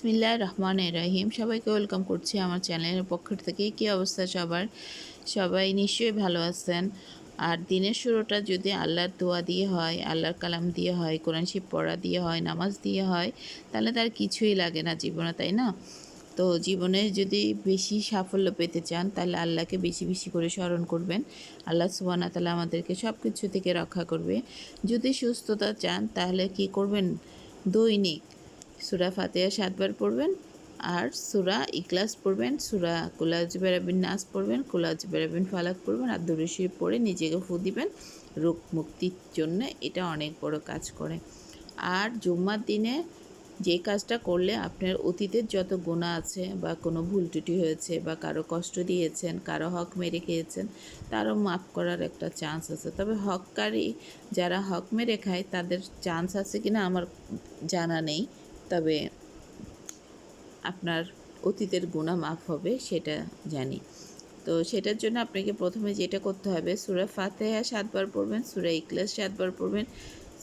বিসমিল্লাহ রহমান রহিম। সবাইকে ওয়েলকাম করছি আমার চ্যানেলের পক্ষ থেকে। কী অবস্থা সবার? সবাই নিশ্চয়ই ভালো আছেন। আর দিনের শুরুটা যদি আল্লাহর দোয়া দিয়ে হয়, আল্লাহর কালাম দিয়ে হয়, কোরআন শিব পড়া দিয়ে হয়, নামাজ দিয়ে হয়, তাহলে তার কিছুই লাগে না জীবনে, তাই না? তো জীবনে যদি বেশি সাফল্য পেতে চান, তাহলে আল্লাহকে বেশি বেশি করে স্মরণ করবেন। আল্লাহ সুবানা তাহলে আমাদেরকে সব কিছু থেকে রক্ষা করবে। যদি সুস্থতা চান, তাহলে কি করবেন? দৈনিক সুরা ফাতেহা সাতবার পড়বেন, আর সুরা ইকলাস পড়বেন, সুরা কুলাজ বেরাবিন নাস পড়বেন কুলাজ বেরাবিন ফালাক পড়বেন আর দুরুশি পড়ে নিজেকে ফু দিবেন, রোগ মুক্তির জন্য এটা অনেক বড় কাজ করে। আর জুম্মার দিনে যে কাজটা করলে আপনার অতীতের যত গোনা আছে বা কোনো ভুল ত্রুটি হয়েছে বা কারও কষ্ট দিয়েছেন, কারও হক মেরে খেয়েছেন, তারও মাফ করার একটা চান্স আছে। তবে হককারী যারা হক মেরে খায়, তাদের চান্স আছে কিনা আমার জানা নেই। তবে আপনার অতীতের গুণা মাফ হবে, সেটা জানি। তো সেটার জন্য আপনাকে প্রথমে যেটা করতে হবে, সুরা ফাতেহা সাতবার পড়বেন, সুরা ইকলাস সাতবার পড়বেন,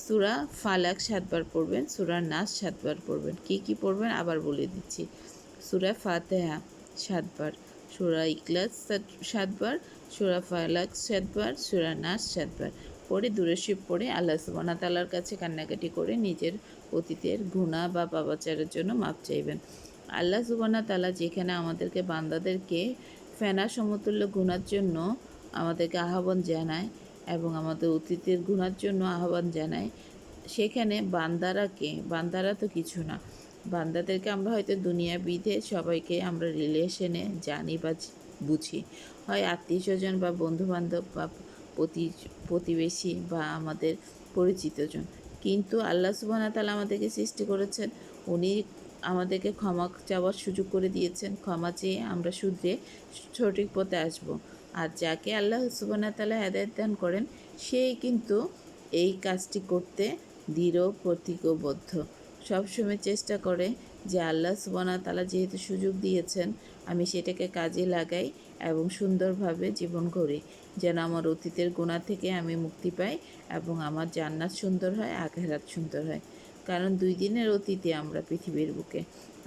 সুরা ফালাক সাতবার পড়বেন, সুরা নাস সাতবার পড়বেন। কি কি পড়বেন আবার বলে দিচ্ছি। সুরা ফাতেহা সাতবার, সুরা ইকলাস সাতবার, সুরা ফালাক সাতবার, সুরা নাস সাতবার। পড়ে দূরশিব পড়ে, আল্লাহ সুবানা তালার কাছে কান্নাকাটি করে নিজের অতীতের গুণা বা পাপাচারের জন্য মাপ চাইবেন। আল্লাহ সুবানা তালা যেখানে আমাদেরকে বান্দাদেরকে ফেনা সমতুল্য গুণার জন্য আমাদেরকে আহ্বান জানায় এবং আমাদের অতীতের গুণার জন্য আহ্বান জানায়, সেখানে বান্দারাকে, বান্দারা তো কিছু না, বান্দাদেরকে আমরা হয়তো দুনিয়া বিধে সবাইকে আমরা রিলেশনে জানি বা বুঝি। হয় আত্মীয় স্বজন বা বন্ধুবান্ধব বা প্রতি প্রতিবেশী বা আমাদের পরিচিতজন কিন্তু আল্লাহ সুবানা তালা আমাদেরকে সৃষ্টি করেছেন। উনি আমাদেরকে ক্ষমা চাওয়ার সুযোগ করে দিয়েছেন। ক্ষমা চেয়ে আমরা শুধরে সঠিক পথে আসব। আর যাকে আল্লাহ সুবানা তালা হেদায়ত দান করেন, সেই কিন্তু এই কাজটি করতে দৃঢ় প্রতিজ্ঞবদ্ধ। সবসময় চেষ্টা করে যে আল্লাহ সুবানা তালা যেহেতু সুযোগ দিয়েছেন, আমি সেটাকে কাজে লাগাই এবং সুন্দরভাবে জীবন করি। যেন আমার অতীতের গুণা থেকে আমি মুক্তি পাই এবং আমার জান্নাত সুন্দর হয় আঘেরাত সুন্দর হয়। কারণ দুই দিনের অতীতে আমরা পৃথিবীর বুকে,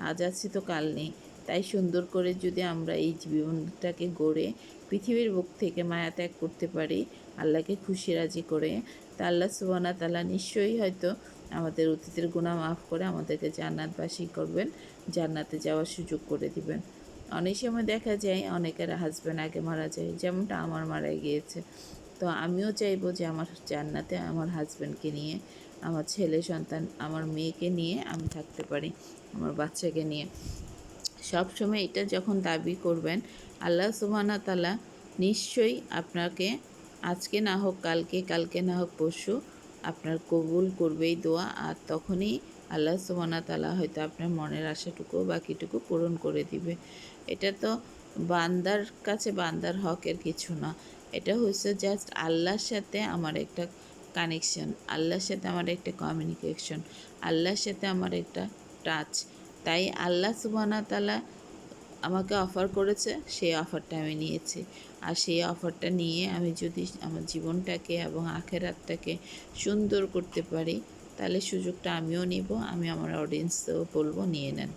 আজ আছি তো কাল নেই। তাই সুন্দর করে যদি আমরা এই জীবনটাকে গড়ে পৃথিবীর বুক থেকে মায়া ত্যাগ করতে পারি, আল্লাহকে খুশি রাজি করে, তা আল্লাহ সুবানা তালা নিশ্চয়ই হয়তো আমাদের অতীতের গুণা মাফ করে আমাদেরকে জান্নাতবাসী করবেন, জান্নাতে যাওয়ার সুযোগ করে দিবেন। অনেক সময় দেখা যায় অনেকের হাজব্যান্ড আগে মারা যায়, যেমনটা আমার মারা গিয়েছে। তো আমিও চাইব যে আমার জান্নাতে আমার হাজব্যান্ডকে নিয়ে, আমার ছেলে সন্তান, আমার মেয়েকে নিয়ে আমি থাকতে পারি, আমার বাচ্চাকে নিয়ে। সব সময় এটা যখন দাবি করবেন, আল্লাহ সুবানা তালা নিশ্চয়ই আপনাকে আজকে না হোক কালকে কালকে না হোক পরশু আপনার কবুল করবেই দোয়া, আর তখনই আল্লাহ সুবানা তালা হয়তো আপনার মনের আশাটুকু বাকিটুকু পূরণ করে দিবে। এটা তো বান্দার কাছে বান্দার হকের কিছু না। এটা হচ্ছে জাস্ট আল্লাহর সাথে আমার একটা কানেকশন আল্লাহর সাথে আমার একটা কমিউনিকেশন আল্লাহর সাথে আমার একটা টাচ তাই আল্লাহ সুবানা তালা আমাকে অফার করেছে, সেই অফারটা আমি নিয়েছি। আর সেই অফারটা নিয়ে আমি যদি আমার জীবনটাকে এবং আখেরাতটাকে সুন্দর করতে পারি, তাহলে সুযোগটা আমিও নিব, আমি আমার অডিয়েন্সকেও বলব, নিয়ে নেন।